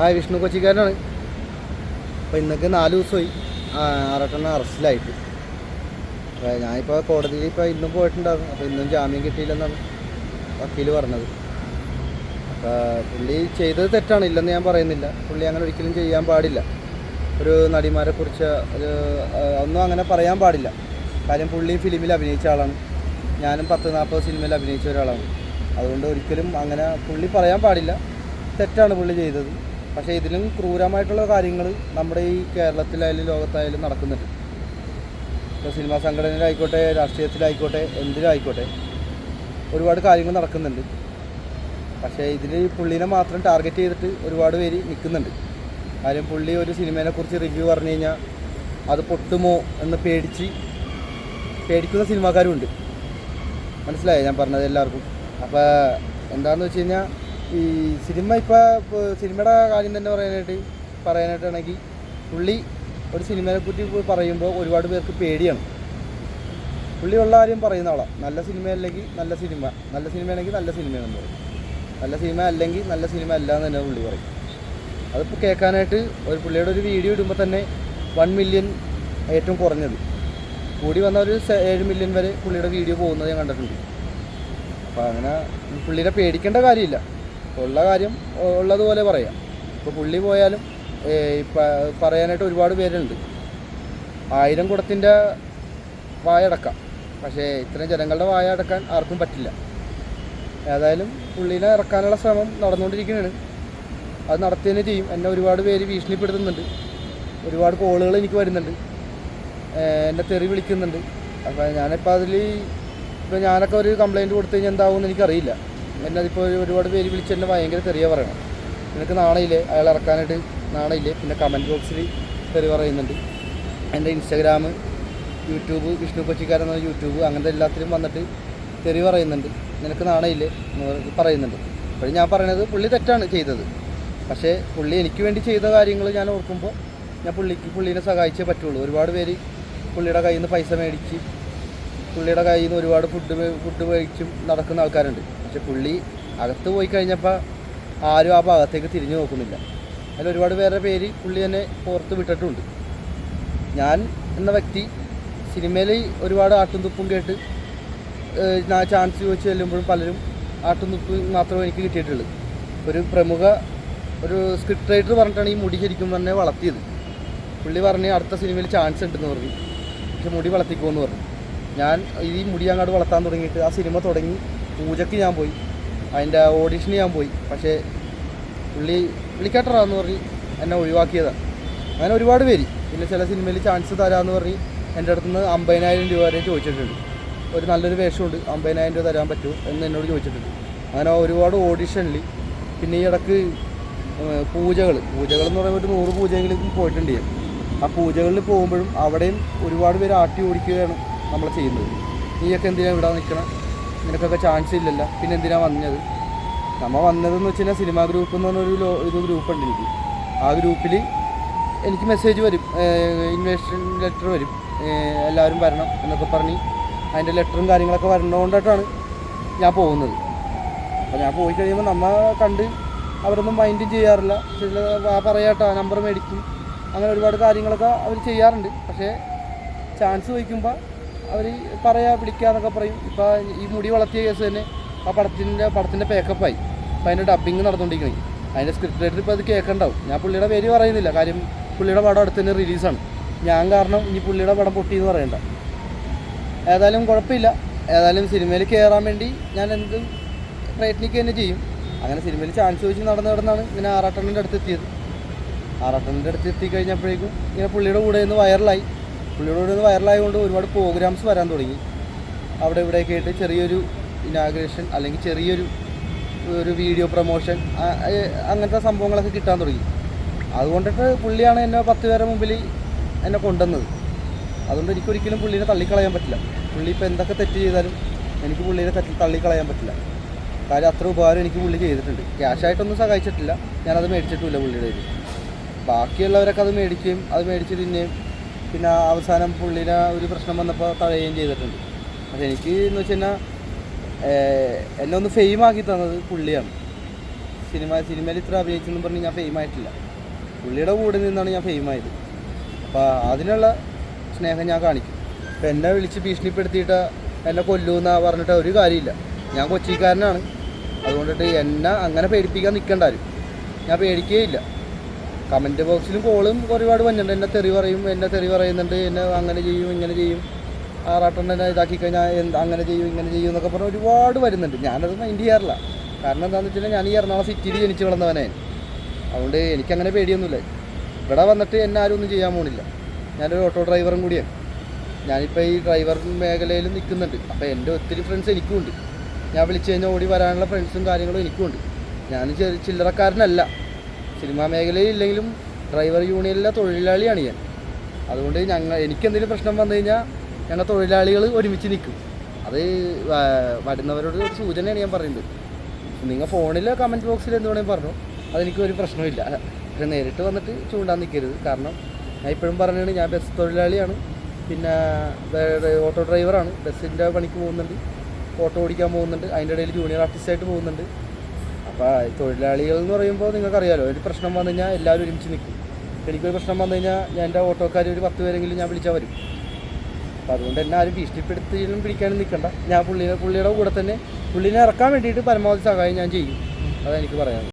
ആ വിഷ്ണു കൊച്ചിക്കാരനാണ്. അപ്പോൾ ഇന്നൊക്കെ നാല് ദിവസമായി. ആറട്ടെണ്ണം അറസ്റ്റിലായിട്ട്. അപ്പോൾ ഞാനിപ്പോൾ കോടതിയിൽ ഇപ്പോൾ ഇന്നും പോയിട്ടുണ്ടായിരുന്നു. അപ്പോൾ ഇന്നും ജാമ്യം കിട്ടിയില്ലെന്നാണ് വക്കീൽ പറഞ്ഞത്. അപ്പോൾ പുള്ളി ചെയ്തത് തെറ്റാണ്. ഇല്ലെന്ന് ഞാൻ പറയുന്നില്ല. പുള്ളി അങ്ങനെ ഒരിക്കലും ചെയ്യാൻ പാടില്ല. ഒരു നടിമാരെ കുറിച്ച് ഒരു ഒന്നും അങ്ങനെ പറയാൻ പാടില്ല. കാര്യം പുള്ളി ഫിലിമിൽ അഭിനയിച്ച ആളാണ്. ഞാനും പത്ത് നാൽപ്പത് സിനിമയിൽ അഭിനയിച്ച ഒരാളാണ്. അതുകൊണ്ട് ഒരിക്കലും അങ്ങനെ പുള്ളി പറയാൻ പാടില്ല. തെറ്റാണ് പുള്ളി ചെയ്തത്. പക്ഷേ ഇതിലും ക്രൂരമായിട്ടുള്ള കാര്യങ്ങൾ നമ്മുടെ ഈ കേരളത്തിലായാലും ലോകത്തായാലും നടക്കുന്നുണ്ട്. ഇപ്പോൾ സിനിമാ സംഘടനയിലായിക്കോട്ടെ രാഷ്ട്രീയത്തിലായിക്കോട്ടെ എന്തിലായിക്കോട്ടെ ഒരുപാട് കാര്യങ്ങൾ നടക്കുന്നുണ്ട്. പക്ഷേ ഇതിൽ പുള്ളീനെ മാത്രം ടാർഗറ്റ് ചെയ്തിട്ട് ഒരുപാട് പേര് നിൽക്കുന്നുണ്ട്. കാര്യം പുള്ളി ഒരു സിനിമേനെ കുറിച്ച് റിവ്യൂ പറഞ്ഞു കഴിഞ്ഞാൽ അത് പൊട്ടുമോ എന്ന് പേടിച്ച് പേടിക്കുന്ന സിനിമാക്കാരും ഉണ്ട് മനസ്സിലായോ? ഞാൻ പറഞ്ഞത് എല്ലാവർക്കും. അപ്പോൾ എന്താണെന്ന് വെച്ച് കഴിഞ്ഞാൽ ഈ സിനിമ ഇപ്പോൾ സിനിമയുടെ കാര്യം തന്നെ പറയാനായിട്ട് പറയാനായിട്ടാണെങ്കിൽ പുള്ളി ഒരു സിനിമയെ പറ്റി പറയുമ്പോൾ ഒരുപാട് പേർക്ക് പേടിയാണ്. പുള്ളി ഉള്ള കാര്യം പറയുന്ന ആളാണ് നല്ല സിനിമ അല്ലെങ്കിൽ നല്ല സിനിമ നല്ല സിനിമയാണെങ്കിൽ നല്ല സിനിമയാണെന്ന് പറയും. നല്ല സിനിമ അല്ലെങ്കിൽ നല്ല സിനിമ അല്ല എന്ന് തന്നെ പുള്ളി പറയും. അതിപ്പോൾ കേൾക്കാനായിട്ട് ഒരു പുള്ളിയുടെ ഒരു വീഡിയോ ഇടുമ്പോൾ തന്നെ വൺ മില്യൺ ഏറ്റവും കുറഞ്ഞത്. കൂടി വന്ന ഒരു ഏഴ് മില്യൺ വരെ പുള്ളിയുടെ വീഡിയോ പോകുന്നത് ഞാൻ കണ്ടിട്ടുണ്ട്. അപ്പോൾ അങ്ങനെ പുള്ളിയുടെ പേടിക്കേണ്ട കാര്യമില്ല. ഉള്ള കാര്യം ഉള്ളതുപോലെ പറയാം. ഇപ്പോൾ പുള്ളി പോയാലും പറയാനായിട്ട് ഒരുപാട് പേരുണ്ട്. ആയിരം കുടത്തിന്റെ വായ അടക്കാം. പക്ഷേ ഇത്രയും ജനങ്ങളുടെ വായ അടക്കാൻ ആർക്കും പറ്റില്ല. ഏതായാലും പുള്ളീനെ ഇറക്കാനുള്ള ശ്രമം നടന്നുകൊണ്ടിരിക്കുകയാണ് അത് നടത്തുകതന്നെ ചെയ്യും എന്നെ ഒരുപാട് പേര് ഭീഷണിപ്പെടുത്തുന്നുണ്ട്. ഒരുപാട് കോളുകൾ എനിക്ക് വരുന്നുണ്ട്. എന്നെ തെറി വിളിക്കുന്നുണ്ട്. അപ്പോൾ ഞാനിപ്പോൾ അതിൽ ഇപ്പോൾ ഞാനൊക്കെ ഒരു കംപ്ലയിന്റ് കൊടുത്തു കഴിഞ്ഞാൽ എന്താകുമെന്ന് എനിക്കറിയില്ല. എന്നെ അതിപ്പോൾ ഒരുപാട് പേര് വിളിച്ച് എന്നെ ഭയങ്കര തെറിയ പറയണം നിനക്ക് നാണയില്ലേ? അയാൾ ഇറക്കാനായിട്ട് നാണയില്ലേ? പിന്നെ കമന്റ് ബോക്സിൽ തെറി പറയുന്നുണ്ട്. എന്റെ ഇൻസ്റ്റാഗ്രാം യൂട്യൂബ് വിഷ്ണു കൊച്ചിക്കാരൻ എന്ന യൂട്യൂബ് അങ്ങനത്തെ എല്ലാത്തിലും വന്നിട്ട് തെറി പറയുന്നുണ്ട്. നിനക്ക് നാണയില്ലേ? എന്ന് പറയുന്നുണ്ട്. അപ്പോൾ ഞാൻ പറയണത് പുള്ളി തെറ്റാണ് ചെയ്തത്. പക്ഷേ പുള്ളി എനിക്ക് വേണ്ടി ചെയ്ത കാര്യങ്ങൾ ഞാൻ ഓർക്കുമ്പോൾ ഞാൻ പുള്ളിക്ക് പുള്ളീനെ സഹായിച്ചേ പറ്റുള്ളൂ. ഒരുപാട് പേര് പുള്ളിയുടെ കയ്യിൽ നിന്ന് പൈസ മേടിച്ച് പുള്ളിയുടെ കയ്യിൽ നിന്ന് ഒരുപാട് ഫുഡ് ഫുഡ് കഴിച്ചും നടക്കുന്ന ആൾക്കാരുണ്ട്. പക്ഷെ പുള്ളി അകത്ത് പോയി കഴിഞ്ഞപ്പോൾ ആരും ആ ഭാഗത്തേക്ക് തിരിഞ്ഞു നോക്കുന്നില്ല. അതിൽ ഒരുപാട് പേരുടെ പേര് പുള്ളി തന്നെ പുറത്ത് വിട്ടിട്ടുണ്ട്. ഞാൻ എന്ന വ്യക്തി സിനിമയിൽ ഒരുപാട് ആട്ടും തുപ്പും കേട്ട് ഞാൻ ചാൻസ് ചോദിച്ച് ചെല്ലുമ്പോഴും പലരും ആട്ടും തുപ്പും മാത്രമേ എനിക്ക് കിട്ടിയിട്ടുള്ളൂ. ഒരു പ്രമുഖ ഒരു സ്ക്രിപ്റ്റ് റൈറ്റർ പറഞ്ഞിട്ടാണ് ഈ മുടി ശരിക്കും തന്നെ വളർത്തിയത്. പുള്ളി പറഞ്ഞ് അടുത്ത സിനിമയിൽ ചാൻസ് ഉണ്ടെന്ന് പറഞ്ഞു. പക്ഷെ മുടി വളർത്തിക്കുമെന്ന് പറഞ്ഞു. ഞാൻ ഈ മുടി അങ്ങോട്ട് വളർത്താൻ തുടങ്ങിയിട്ട് ആ സിനിമ തുടങ്ങി പൂജയ്ക്ക് ഞാൻ പോയി. അതിന്റെ ഓഡിഷന് ഞാൻ പോയി. പക്ഷേ പുള്ളി വിളിക്കാട്ടറാന്ന് പറഞ്ഞ് എന്നെ ഒഴിവാക്കിയതാണ് അങ്ങനെ ഒരുപാട് പേര്. പിന്നെ ചില സിനിമയിൽ ചാൻസ് തരാമെന്ന് പറഞ്ഞ് എന്റെ അടുത്ത് നിന്ന് അമ്പതിനായിരം രൂപ വരെ ചോദിച്ചിട്ടുണ്ട്. ഒരു നല്ലൊരു വേഷമുണ്ട്. അമ്പതിനായിരം രൂപ തരാൻ പറ്റുമോ എന്ന് എന്നോട് ചോദിച്ചിട്ടുണ്ട്. അങ്ങനെ ഒരുപാട് ഓഡിഷനിൽ പിന്നെ ഈ ഇടയ്ക്ക് പൂജകൾ പൂജകൾ എന്ന് പറയുമ്പോൾ ഒരു നൂറ് പൂജയെങ്കിലും പോയിട്ടുണ്ട്. ആ പൂജകളിൽ പോകുമ്പോഴും അവിടെയും ഒരുപാട് പേര് ആട്ടി ഓടിക്കുകയാണ്. നമ്മൾ ചെയ്യുന്നത്. നീയൊക്കെ എന്തിനാണ് ഇവിടെ നിൽക്കണം നിനക്കൊക്കെ ചാൻസ് ഇല്ലല്ലോ. പിന്നെ എന്തിനാ വന്നത്? നമ്മൾ വന്നതെന്ന് വെച്ച് കഴിഞ്ഞാൽ സിനിമാ ഗ്രൂപ്പ് എന്ന് പറഞ്ഞൊരു ലോ ഇത് ഗ്രൂപ്പ് ഉണ്ട് എനിക്ക്. ആ ഗ്രൂപ്പിൽ എനിക്ക് മെസ്സേജ് വരും. ഇൻവെസ്റ്റൻ ലെറ്റർ വരും. എല്ലാവരും വരണം എന്നൊക്കെ പറഞ്ഞ് അതിന്റെ ലെറ്ററും കാര്യങ്ങളൊക്കെ വരണോണ്ടായിട്ടാണ് ഞാൻ പോകുന്നത്. അപ്പോൾ ഞാൻ പോയി കഴിയുമ്പോൾ നമ്മൾ കണ്ട് അവരൊന്നും മൈൻഡും ചെയ്യാറില്ല. ചില പറയാട്ടോ നമ്പർ മേടിക്കും. അങ്ങനെ ഒരുപാട് കാര്യങ്ങളൊക്കെ അവർ ചെയ്യാറുണ്ട്. പക്ഷേ ചാൻസ് ചോദിക്കുമ്പോൾ അവർ പറയാ വിളിക്കാന്നൊക്കെ പറയും. ഇപ്പോൾ ഈ മുടി വളർത്തിയ കേസ് തന്നെ ആ പടത്തിന്റെ പടത്തിന്റെ പേക്കപ്പായി അപ്പോൾ അതിന്റെ ഡബ്ബിങ് നടന്നുകൊണ്ടിരിക്കണേ അതിന്റെ സ്ക്രിപ്റ്റ് റൈറ്റർ ഇപ്പോൾ അത് കേൾക്കണ്ടാവും ഞാൻ പുള്ളിയുടെ പേര് പറയുന്നില്ല. കാര്യം പുള്ളിയുടെ പടം അടുത്ത് തന്നെ റിലീസാണ് ഞാൻ കാരണം ഇനി പുള്ളിയുടെ പടം പൊട്ടി എന്ന് പറയണ്ട. ഏതായാലും കുഴപ്പമില്ല. ഏതായാലും സിനിമയിൽ കയറാൻ വേണ്ടി ഞാൻ എന്തും പ്രയത്നിക്കുക തന്നെ ചെയ്യും. അങ്ങനെ സിനിമയിൽ ചാൻസ് ചോദിച്ച് നടന്ന് നടന്നാണ് ഇങ്ങനെ ആറാട്ടണ്ണന്റെ അടുത്ത് എത്തിയത്. ആറാട്ടണ്ണന്റെ അടുത്ത് എത്തിക്കഴിഞ്ഞപ്പോഴേക്കും ഇങ്ങനെ പുള്ളിയുടെ കൂടെ നിന്ന് വൈറലായി പുള്ളിയുടെ കൂടെ വൈറലായതുകൊണ്ട് ഒരുപാട് പ്രോഗ്രാംസ് വരാൻ തുടങ്ങി. അവിടെ ഇവിടെയൊക്കെ ആയിട്ട് ചെറിയൊരു ഇനാഗ്രേഷൻ അല്ലെങ്കിൽ ചെറിയൊരു ഒരു വീഡിയോ പ്രൊമോഷൻ അങ്ങനത്തെ സംഭവങ്ങളൊക്കെ കിട്ടാൻ തുടങ്ങി. അതുകൊണ്ടിട്ട് പുള്ളിയാണ് എന്നെ പത്ത് പേരെ മുമ്പിൽ എന്നെ കൊണ്ടുവന്നത്. അതുകൊണ്ട് എനിക്കൊരിക്കലും പുള്ളീനെ തള്ളിക്കളയാൻ പറ്റില്ല. പുള്ളി ഇപ്പോൾ എന്തൊക്കെ തെറ്റ് ചെയ്താലും എനിക്ക് പുള്ളീനെ തള്ളിക്കളയാൻ പറ്റില്ല. കാര്യം അത്ര ഉപകാരം എനിക്ക് പുള്ളി ചെയ്തിട്ടുണ്ട്. ക്യാഷായിട്ടൊന്നും സഹായിച്ചിട്ടില്ല. ഞാനത് മേടിച്ചിട്ടുമില്ല പുള്ളിയുടെ കയ്യിൽ. ബാക്കിയുള്ളവരൊക്കെ അത് മേടിക്കുകയും അത് മേടിച്ച് തിന്നുകയും പിന്നെ അവസാനം പുള്ളിനെ ഒരു പ്രശ്നം വന്നപ്പോൾ തഴയുകയും ചെയ്തിട്ടുണ്ട്. പക്ഷെ എനിക്ക് എന്ന് വെച്ച് കഴിഞ്ഞാൽ എന്നെ ഒന്ന് ഫെയിം ആക്കി തന്നത് പുള്ളിയാണ്. സിനിമ സിനിമയിൽ ഇത്ര അഭിനയിച്ചെന്ന് പറഞ്ഞ് ഞാൻ ഫെയിം ആയിട്ടില്ല. പുള്ളിയുടെ കൂടെ നിന്നാണ് ഞാൻ ഫെയിം ആയത്. അപ്പോൾ അതിനുള്ള സ്നേഹം ഞാൻ കാണിക്കും. ഇപ്പം എന്നെ വിളിച്ച് ഭീഷണിപ്പെടുത്തിയിട്ട് എന്നെ കൊല്ലൂന്ന പറഞ്ഞിട്ട് ഒരു കാര്യമില്ല. ഞാൻ കൊച്ചിക്കാരനാണ്. അതുകൊണ്ടിട്ട് എന്നെ അങ്ങനെ പേടിപ്പിക്കാൻ നിൽക്കണ്ടാരും ഞാൻ പേടിക്കുകയില്ല കമന്റ് ബോക്സിലും കോളും ഒരുപാട് വന്നിട്ടുണ്ട്. എന്നെ തെറി പറയും എന്നെ തെറി പറയുന്നുണ്ട് എന്നെ അങ്ങനെ ചെയ്യും ഇങ്ങനെ ചെയ്യും. ആറാട്ടെണ്ണ എന്നെ ഇതാക്കി കഴിഞ്ഞാൽ എന്ത് അങ്ങനെ ചെയ്യും ഇങ്ങനെ ചെയ്യും എന്നൊക്കെ പറഞ്ഞ് ഒരുപാട് വരുന്നുണ്ട്. ഞാനത് മൈൻഡ് ചെയ്യാറില്ല. കാരണം എന്താണെന്ന് വെച്ചാൽ ഞാൻ ഈ എറണാകുളം സിറ്റിയിൽ ജനിച്ച് വളർന്നവനെ. അതുകൊണ്ട് എനിക്കങ്ങനെ പേടിയൊന്നുമില്ല. ഇവിടെ വന്നിട്ട് എന്നെ ആരും ഒന്നും ചെയ്യാൻ പോണില്ല. ഞാനൊരു ഓട്ടോ ഡ്രൈവറും കൂടിയാണ്. ഞാനിപ്പോൾ ഈ ഡ്രൈവർ മേഖലയിൽ നിൽക്കുന്നുണ്ട് അപ്പോൾ എന്റെ ഒത്തിരി ഫ്രണ്ട്സ് എനിക്കുമുണ്ട്. ഞാൻ വിളിച്ചു കഴിഞ്ഞാൽ ഓടി വരാനുള്ള ഫ്രണ്ട്സും കാര്യങ്ങളും എനിക്കുമുണ്ട്. ഞാൻ ചെറിയ ചില്ലറക്കാരനല്ല. സിനിമാ മേഖലയിൽ ഇല്ലെങ്കിലും ഡ്രൈവർ യൂണിയനിലെ തൊഴിലാളിയാണ് ഞാൻ. അതുകൊണ്ട് ഞങ്ങൾ എനിക്കെന്തെങ്കിലും പ്രശ്നം വന്നു കഴിഞ്ഞാൽ ഞങ്ങൾ തൊഴിലാളികൾ ഒരുമിച്ച് നിൽക്കും. അത് വരുന്നവരോട് ഒരു സൂചനയാണ് ഞാൻ പറയുന്നത്. നിങ്ങൾ ഫോണിൽ കമന്റ് ബോക്സിൽ എന്ത് വേണമെങ്കിൽ പറഞ്ഞു. അതെനിക്ക് ഒരു പ്രശ്നമില്ല പക്ഷെ നേരിട്ട് വന്നിട്ട് ചൂണ്ടാൻ നിൽക്കരുത്. കാരണം ഞാൻ ഇപ്പോഴും പറഞ്ഞാണ് ഞാൻ ബസ് തൊഴിലാളിയാണ്. പിന്നെ ഓട്ടോ ഡ്രൈവറാണ് ബസ്സിന്റെ പണിക്ക് പോകുന്നുണ്ട്. ഓട്ടോ ഓടിക്കാൻ പോകുന്നുണ്ട്. അതിന്റെ ഇടയിൽ ജൂനിയർ ആർട്ടിസ്റ്റായിട്ട് പോകുന്നുണ്ട്. അപ്പോൾ തൊഴിലാളികൾ എന്ന് പറയുമ്പോൾ നിങ്ങൾക്കറിയാലോ ഒരു പ്രശ്നം വന്നു കഴിഞ്ഞാൽ എല്ലാവരും ഒരുമിച്ച് നിൽക്കും എനിക്കൊരു പ്രശ്നം വന്നു കഴിഞ്ഞാൽ ഞാൻ എന്റെ ഓട്ടോക്കാർ ഒരു പത്ത് പേരെങ്കിലും ഞാൻ വിളിച്ചാൽ വരും. അപ്പോൾ അതുകൊണ്ട് തന്നെ ആരും ഭീഷണിപ്പെടുത്തിയും പിടിക്കാനും നിൽക്കണ്ട ഞാൻ പുള്ളിയുടെ പുള്ളിയുടെ കൂടെ തന്നെ പുള്ളിനെ ഇറക്കാൻ വേണ്ടിയിട്ട് പരമാവധി സഹായം ഞാൻ ചെയ്യും. അതാണ് എനിക്ക് പറയാനുള്ളത്.